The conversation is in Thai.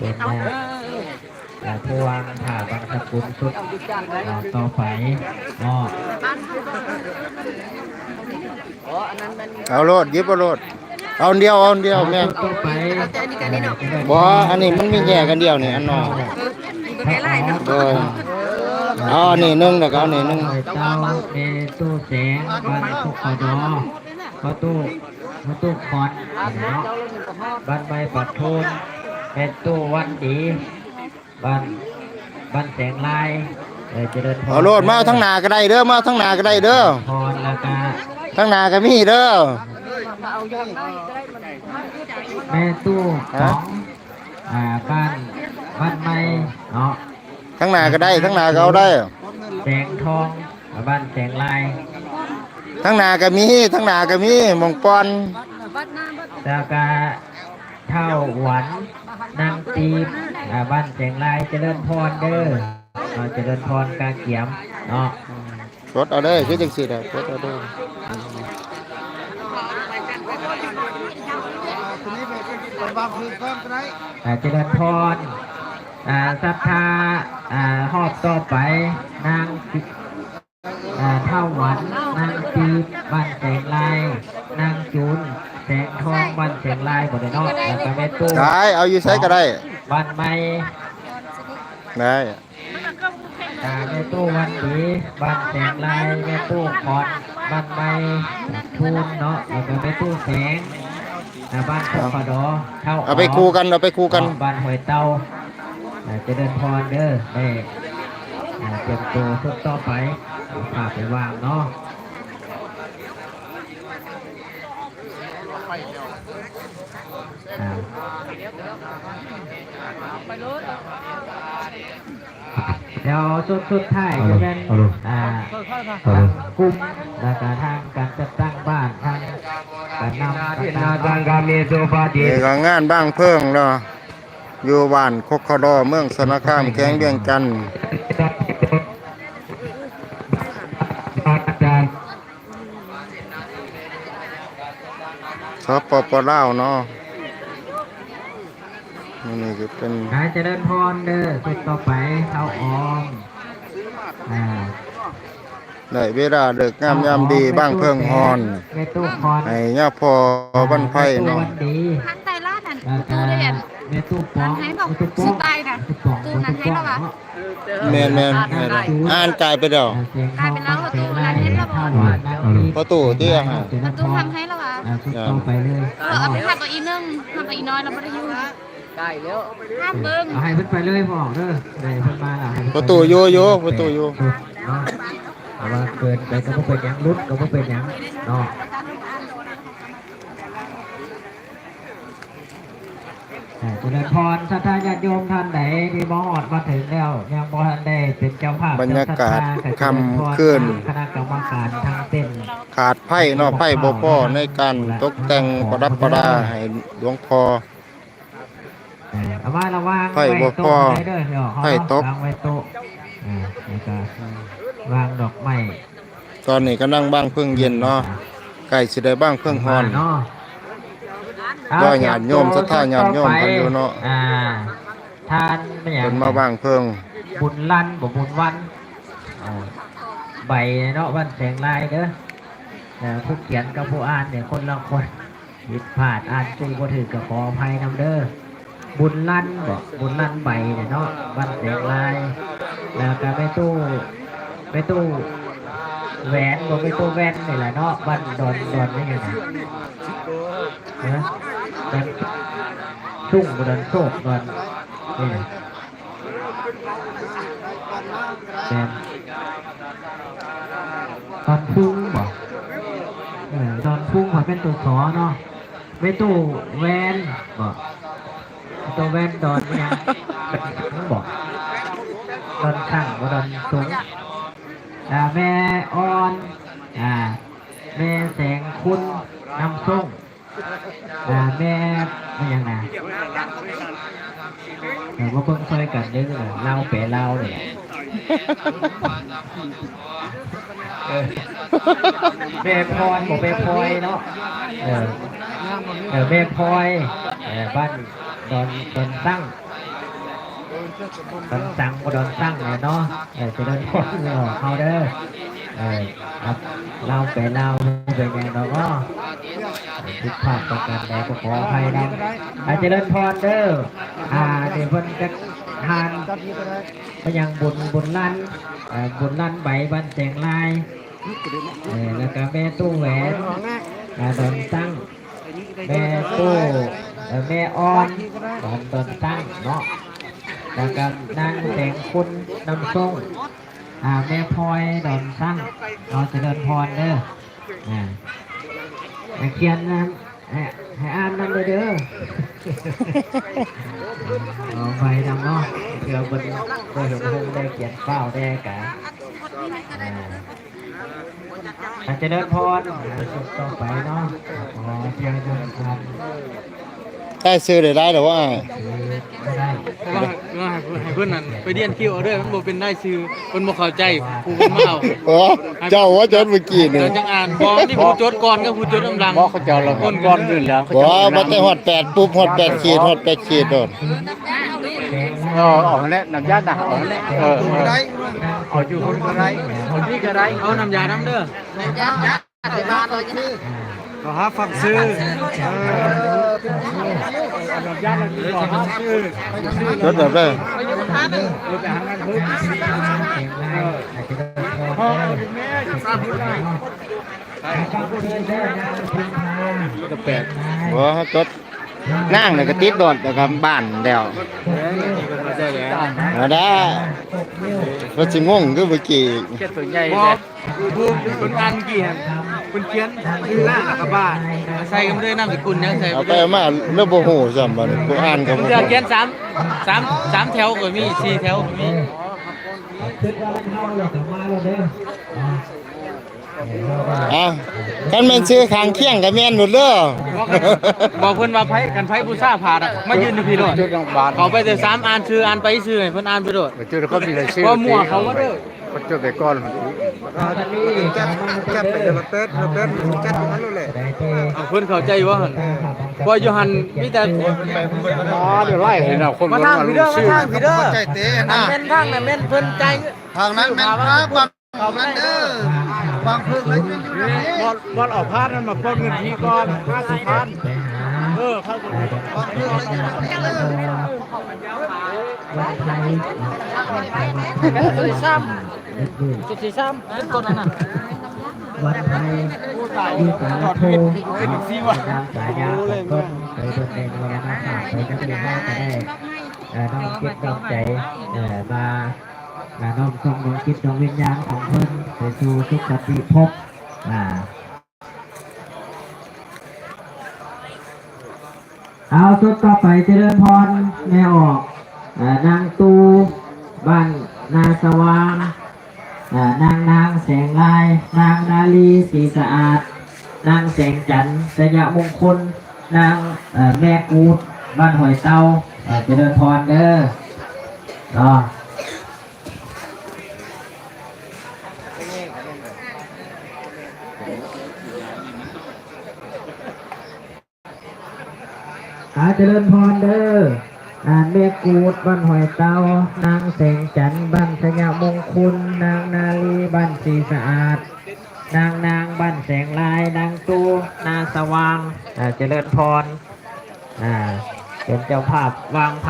เป็นหน้าอ่าผู้วางผ่าบางสกุลชุดอ่าต่อไปก็เอาโลดหยิบเอาโลดเอาอันเดียวเอาอันเดียวแม่ต่อไปอ่าบ่อันนี้มันมีแยกกันเดียวนี่อันน้อยพระออโดยเอาอันนี้หนึงแล้วก็เอาอันนี้หนึงเจ้าเมตู้แสงบ้านทุกขดอประตูประตูคอนเนาะบ้านใบปัดโทน เป็นตู้วันดีบ้านบ้านแสงลายเออเจริญพรเอาโลดมาเอาทั้งหน้าก็ได้เด้อมาเอาทั้งหน้าก็ได้เด้อพรแล้วก็ทั้งหน้าก็มีเด้อแม่ตู้ของอ่าบ้านบ้านไม้เนาะทั้งหน้าก็ได้ทั้งหน้าก็เอาได้แสงทองอ่าบ้านแสงลายทั้งหน้าก็มีทั้งหน้าก็มีหมองปอนแล้วก็ เท่าหวันนางตีบอ่าบ้านแสงลายเจริญพรเด้อเนาะเจริญพรกาเกียมเนาะรถเอาเด้อคือจังซี่แหละรถเอาเด้ออ่าเจริญพรอ่าศรัทธาอ่าหอบต่อไปนางติอ่าเท่าหวันนางตีบบ้านแสงลายนางจูนแสงทองบ้านแสงลายบ่ได้เนาะแล้วก็แม่ตู้ได้เอาอยู่ใช้ก็ได้บ้านไม้ได้อ่าแม่ตู้วันดีบ้านแสงลายแม่ตู้คอนบ้านไม้ทูนเนาะแล้วก็แม่ตู้แสงอ่าบ้านขอดอเท่าเอาไปคู่กันเอาไปคู่กันบ้านหอยเตาอ่าเจะเดินพรเด้อได้อ่าเตรียมตัวชุดต่อไปเอาผ้าไปวางเนาะอ่า เดี๋ยวชุดชุดท้ายจะเป็นอ่าทางกลุ่มแล้วก็ทางการจัดตั้งบ้านทางการนำต่างๆนี่ก็งานบ้างเพิ่งเนาะอยู่บ้านคกคดอเมืองสนคามแข้งเวียงจันทน์สปปลาวเนาะ นี่ก็เป็นนายเจริญพรเด้อสุดต่อไปเท้าออมอ่าได้เวลาเลิกงามยามดีบ้างเพิ่งฮอนแม่ตู้พรให้ย่าพอบันไพ่เนาะวันดีทางไตลาดนั่นแล้วก็ตู้เรียนแม่ตู้ปองให้บอกแม่ตู้ปอสุงดใต้น่ะตู้ปองตู้นั้นให้แล้ววะแม่นแม่นแม่นอ่านกายไปแล้วกลายเป็นแล้วประตูนั้นให้แล้ววะท่านหวานนางดีประตูที่อาหารประตูทำให้แล้ววะอ่าสุดต่อไปเลยเออเอาไปทำตัวอีนึงทำตัวอีน้อยเราไม่ได้ยุ่ง ได้แล้วห้ามเบิ้งเอาให้เพิ่นไปเลยบอกเด้อได้เพิ่นมาแล้วให้เพิ่นไประตูอยู่อยู่ประตูอยู่เนาะเอาว่าเกินไปก็บ่เป็นหยังรุดก็บ่เป็นหยังเนาะอ่าเจริญพรสัทธาญาติโยมท่านไหนที่มาหอดมาถึงแล้วยังบ่ทันได้เป็นเจ้าภาพบรรยากาศเจ้ศรัทธค่ำคืน คณะกรรมการทางเต้น ขาดไพ่เนาะไพ่บ่พอในการตกแต่งประดับประดาให้หลวงพ่อ เออเอามาระวังไพ่บ่ว้พอโต๊ะได้เด้อเดี๋ยวเขาไพ่ตกวางไว้โต๊ะอ่าแล้วก็วางดอกไม้ตอนนี้ก็นั่งบ้างเพิ่งเย็นเนาะใกล้สิได้บ้างเพิ่งฮอนเนาะก็ญาติโยมศรัทธาญาติโยมกันอยู่เนาะอ่าทานไม่หยังเพิ่นมาบ้างเพิ่งบุญลั่นบ่บุญวันอ่าใบเนาะวันแสงลายเด้อแต่ผู้เขียนกับผู้อ่านเนี่ยคนละคนผิดพลาดอ่านจุยบ่ถือกับขออภัยนำเด้อ บุญลั่นบ่บุญลั่นใบเนี่ยเนาะวันแสงลาย แล้วก็ไปตู้ไปตู้แหวนบ่ไปตู้แหวนนี่แหละเนาะบ้านดอนดอนนี่ไงนะเนาะดอนชุ่งบ่ดอนโชคดอนนี่นะแมนตอนพุ่งบอกเออตอนพุ่งมันเป็นตัวสอเนาะไม่ตู้แหวนบอก ตัวแวนดอนเนี่ยต้องบอกดอนข้างบ่ดอนสูงอ่าแม่อ่อนอ่าแม่แสงคุณนำส่งอ่าแม่ไม่ยังไงแต่ว่าเพิ่งช่วยกันเด้อเล่าเป๋เล่าเลยเบพรบอกเบพลอยเนาะเออเบพลอยบ้าน ดอนดอนตั้งดอนสังบ่ดอนตั้งเลยเนาะเออจะเดินพอนเออเขาเด้อเออครับเราไปเราเป็นยังเราก็ผิดพลาดประการใดก็ขออภัยนะอาจจะเดินพรเด้ออ่าเดี๋ยวเพิ่นจะทานไปยังบุญบุญลั่นบุญลั่นใบบันแสงลายแล้วก็แม่ตู้แหวนอ่าดอนตั้ง แม่ตู้เอ่อแม่ออนตอนตอนตั้งเนาะแล้วก็นางแสงคุณน้ำส้มอ่าแม่พลอยดอนตั้งเราจะเดินพรเด้ออ่าเขียนนะให้ให้อ่านนั่นเลยเด้อเอาไปนำเนาะเดี๋ยวบนบนเห็นคงได้เขียนเป้าได้กะอ่อาจจะเดินพรต่อไปเนาะ ขอเพียงเดินพรได้ซื้อได้ได้หรือว่าไม่ได้เพราะว่าว่าให้เพิ่นให้เพิ่นนั่นไปเรียนคิวเอาเด้อมันบ่เป็นได้ชื่อเพิ่นบ่เข้าใจผู้เพิ่นมาเอาโอ้เจ้าว่าจดเมื่อกี้นี่เดี๋ยจังอ่านบ่นี่ผู้จดก่อนกับผู้จดอำลังบ่เขาเจ้าเราคนก่อนอื่นแล้วบ่บ่ได้ฮอด8ปุ๊บฮอด8ขีดฮอด8ขีดโดนเออออกมาแล้วน้ำยาหนักออกมาแล้วเออเอออาอยู่คนก็ได้คนนี้ก็ได้เอาน้ำยาน้ำเด้อ ก็หาฟังซื้อน้ำยาเราดีกว่าหาซื้อจดแบบได้เราไปหางานเพิ่มเสียงไล่อาจจะเดินพรได้ก็แปดบ่จดนางน่ะก็ติดโดดนะครับบ้านแล้วมาได้แล้วเอาได้ว่าสิงงคือเมื่อกี้แค่ตัวใหญ่บ่ผู้เพิ่นอ่านเมื่อกี้หั่น เพิ่นเขียนชื่อล่างแล้วก็บ้านใส่กันเลยนามสกุลยังใส่เอาไปไปเลยเอามาแล้วบ่ฮู้ซ้ำบัดนี้ผู้อ่านก็บ่เพิ่นจะเขียนสามสามสามแถวก็มีสี่แถวก็มีคิดว่ามันเข้าเลยถึงมาเลยเด้ออะคันแม่นซื้อข้างเคียงก็แม่นหมดเด้อบอกเพิ่นว่าไผกันไผผู้ซ่าผ่าดอะมายืนอยู่พี่โลดจุดโรงพยาบาลเขาไปแต่สามอ่านชื่ออ่านไปชื่อให้เพิ่นอ่านไปโลดจุดเขามีอะไรซื้อว่ามั่วเขาว่าเด้อ ก็จุดไปก่อนแก๊ปแก๊ปเป็นระเบิดระเบิดแก๊ปนั้นเลยเอาเพิ่นเข้าใจว่าหั่นเพราะอยู่หั่นมีแต่อ๋อเดี๋ยวไล่เห็นเอาคนมามาทางพี่เด้อมาซื้อทางพี่เด้ออันแม่นทางน่ะแม่นเพิ่นใจทางนั้นแม่นครับบางเอานั้นเด้อบางเพิ่งเลยบอลบอลออกพาดนั่นมาปล้นเงินทีก่อนห้าสิบพันไปหาเออเข้าไปบางเพิ่งเลย เด้อวันไทยจุดสี่สามจุดสี่สามเป็นต้นนั่นน่ะวันไทยที่สารโทนางสายาของต้นไปบนในวันนาคาไปนักเรียนว่าจะได้เอ่อน้องคิดน้องใจเออมาน้อมส่งน้องคิดน้องวิญญาณของเพิ่นไปสู่สุขติภพอ่าเอาสุดต่อไปเจริญพรแม่ออกเอ่อ นางตูบ้านนาสว่างนางนางแสงลาย นางนาลีสีสะอาด นางแสงจันทร์สยะมงคล นางแม่กูด บ้านหอยเตาเจริญพรเด้ออ๋ออาเจริญพรเด้อ อาเมกูดบ้านหอยเตานางแสงจันบ้านสยามงคลนางนาลีบ้านสีสะอาด นางนางบ้านแสงลาย นางตูนาสว่างอาเจริญพรอาเป็นเจ้าภาพวาง